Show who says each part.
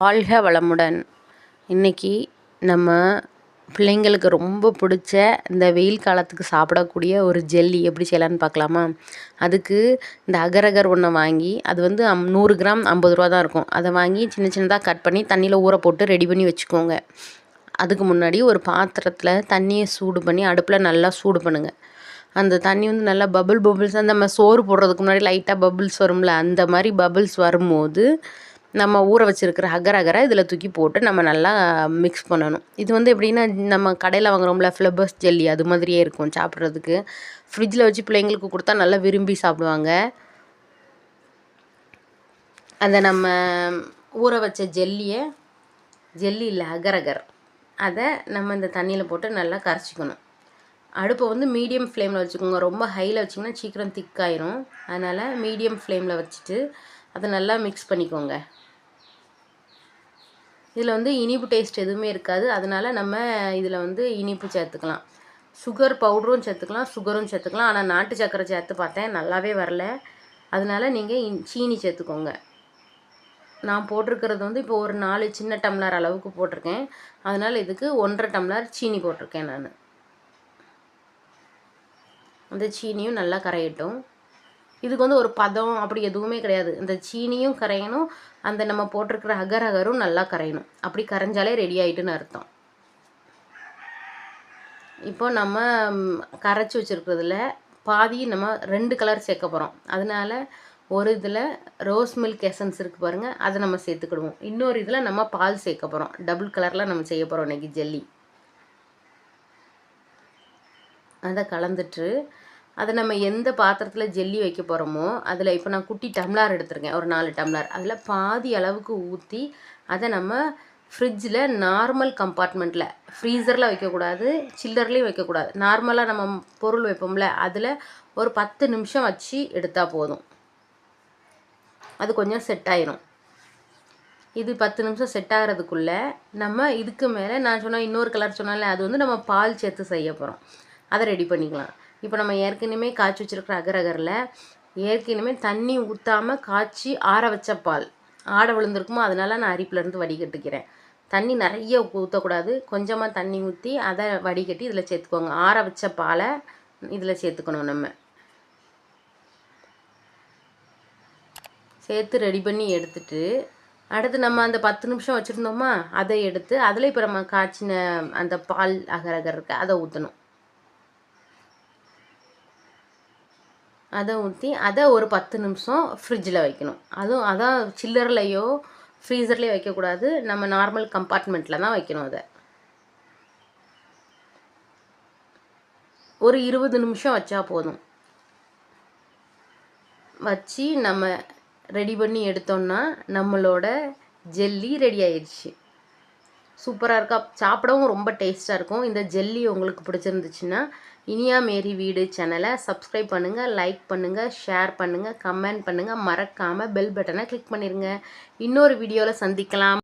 Speaker 1: வாழ்க வளமுடன். இன்றைக்கி நம்ம பிள்ளைங்களுக்கு ரொம்ப பிடிச்ச இந்த வெயில் காலத்துக்கு சாப்பிடக்கூடிய ஒரு ஜெல்லி எப்படி செய்யலான்னு பார்க்கலாமா? அதுக்கு இந்த அகரகர் ஒன்றை வாங்கி அது வந்து அம் நூறு கிராம் ஐம்பது ரூபா தான் இருக்கும். அதை வாங்கி சின்ன சின்னதாக கட் பண்ணி தண்ணியில் ஊற போட்டு ரெடி பண்ணி வச்சுக்கோங்க. அதுக்கு முன்னாடி ஒரு பாத்திரத்தில் தண்ணியை சூடு பண்ணி அடுப்பில் நல்லா சூடு பண்ணுங்கள் அந்த தண்ணி வந்து நல்லா பபுள் பபுள்ஸ் நம்ம சோறு போடுறதுக்கு முன்னாடி லைட்டாக பபுள்ஸ் வரும்ல அந்த மாதிரி பபுள்ஸ் வரும்போது நம்ம ஊற வச்சுருக்கிற அகர் அகரை இதில் தூக்கி போட்டு நம்ம நல்லா மிக்ஸ் பண்ணணும். இது வந்து எப்படின்னா நம்ம கடையில் வாங்குறோம்ல ஃப்ளபர்ஸ் ஜெல்லி அது மாதிரியே இருக்கும் சாப்பிட்றதுக்கு. ஃப்ரிட்ஜில் வச்சு பிள்ளைங்களுக்கு கொடுத்தா நல்லா விரும்பி சாப்பிடுவாங்க. அந்த நம்ம ஊற வச்ச ஜெல்லியை ஜெல்லி இல்லை அகர் அதை நம்ம இந்த தண்ணியில் போட்டு நல்லா கரைச்சிக்கணும். அடுப்பை வந்து மீடியம் ஃப்ளேமில் வச்சுக்கோங்க. ரொம்ப ஹையில் வச்சிங்கன்னா சீக்கிரம் திக்காயிரும் அதனால் மீடியம் ஃப்ளேமில் வச்சுட்டு அதை நல்லா மிக்ஸ் பண்ணிக்கோங்க. இதில் வந்து இனிப்பு டேஸ்ட் எதுவுமே இருக்காது. அதனால் நம்ம இதில் வந்து இனிப்பு சேர்த்துக்கலாம். சுகர் பவுடரும் சேர்த்துக்கலாம் சுகரும் சேர்த்துக்கலாம். ஆனால் நாட்டு சக்கரை சேர்த்து பார்த்தேன். நல்லாவே வரல. அதனால் நீங்கள் சீனி சேர்த்துக்கோங்க. நான் போட்டிருக்கிறது வந்து இப்போ ஒரு நாலு சின்ன டம்ளர் அளவுக்கு போட்டிருக்கேன். அதனால் இதுக்கு ஒன்றரை டம்ளர் சீனி போட்டிருக்கேன் நான். அந்த சீனியும் நல்லா கரையட்டும். இதுக்கு வந்து ஒரு பதம் அப்படி எதுவுமே கிடையாது. இந்த சீனியும் கரையணும் அந்த நம்ம போட்டிருக்கிற அகர் அகரும் நல்லா கரையணும். அப்படி கரைஞ்சாலே ரெடி ஆகிட்டுன்னு அர்த்தம். இப்போ நம்ம கரைச்சி வச்சுருக்கிறதுல பாதி நம்ம ரெண்டு கலர் சேர்க்க போகிறோம் அதனால ஒரு இதில் ரோஸ் மில்க் எசன்ஸ் இருக்குது பாருங்கள் அதை நம்ம சேர்த்துக்கிடுவோம். இன்னொரு இதில் நம்ம பால் சேர்க்க போகிறோம் டபுள் கலரில் நம்ம செய்ய போகிறோம் இன்றைக்கி ஜெல்லி. அதை கலந்துட்டு அதை நம்ம எந்த பாத்திரத்தில் ஜெல்லி வைக்க போகிறோமோ அதில் இப்போ நான் குட்டி டம்ளார் எடுத்திருக்கேன் ஒரு நாலு டம்ளார். அதில் பாதி அளவுக்கு ஊற்றி அதை நம்ம ஃப்ரிட்ஜில் நார்மல் கம்பார்ட்மெண்ட்டில் ஃப்ரீசரில் வைக்கக்கூடாது சில்லர்லேயும் வைக்கக்கூடாது நார்மலாக நம்ம பொருள் வைப்போம்ல அதில் ஒரு பத்து நிமிஷம் வச்சு எடுத்தால் போதும். அது கொஞ்சம் செட் ஆயிரும். இது பத்து நிமிஷம் செட் ஆகிறதுக்குள்ளே நம்ம இதுக்கு மேலே நான் சொன்னால் இன்னொரு கலர் சொன்னால அது வந்து நம்ம பால் சேர்த்து செய்ய போகிறோம் அதை ரெடி பண்ணிக்கலாம். இப்போ நம்ம ஏற்கனவே காய்ச்சி வச்சுருக்கிற அகரகரில் ஏற்கனவே தண்ணி ஊற்றாமல் காய்ச்சி ஆற வச்ச பால். ஆடை விழுந்திருக்குமோ அதனால் நான் அரிப்பிலேருந்து வடிகட்டுக்கிறேன். தண்ணி நிறைய ஊற்றக்கூடாது கொஞ்சமாக தண்ணி ஊற்றி அதை வடிகட்டி இதில் சேர்த்துக்கோங்க. ஆற வச்ச பாலை இதில் சேர்த்துக்கணும் நம்ம. சேர்த்து ரெடி பண்ணி எடுத்துட்டு அடுத்து நம்ம அந்த பத்து நிமிஷம் வச்சுருந்தோமா? அதை எடுத்து அதில் இப்போ நம்ம காய்ச்சின அந்த பால் அகரகர் இருக்குது அதை ஊற்றணும் அதை ஊற்றி அதை ஒரு பத்து நிமிஷம் ஃப்ரிட்ஜில் வைக்கணும். அதுவும் அதான் சில்லர்லேயோ ஃப்ரீசர்லேயோ வைக்கக்கூடாது. நம்ம நார்மல் கம்பார்ட்மெண்ட்டில் தான் வைக்கணும் அதை. ஒரு இருபது நிமிஷம் வச்சா போதும். வச்சு நம்ம ரெடி பண்ணி எடுத்தோம்னா நம்மளோட ஜெல்லி ரெடி ஆயிடுச்சு. சூப்பராக இருக்கா? சாப்பிடவும் ரொம்ப டேஸ்ட்டாக இருக்கும். இந்த ஜெல்லி உங்களுக்கு பிடிச்சிருந்துச்சுன்னா இனியா மேரி வீடு சேனலை சப்ஸ்கிரைப் பண்ணுங்கள் லைக் பண்ணுங்கள் ஷேர் பண்ணுங்கள் கமெண்ட் பண்ணுங்கள் மறக்காமல் பெல் பட்டனை கிளிக் பண்ணிடுங்க இன்னொரு வீடியோவில் சந்திக்கலாம்.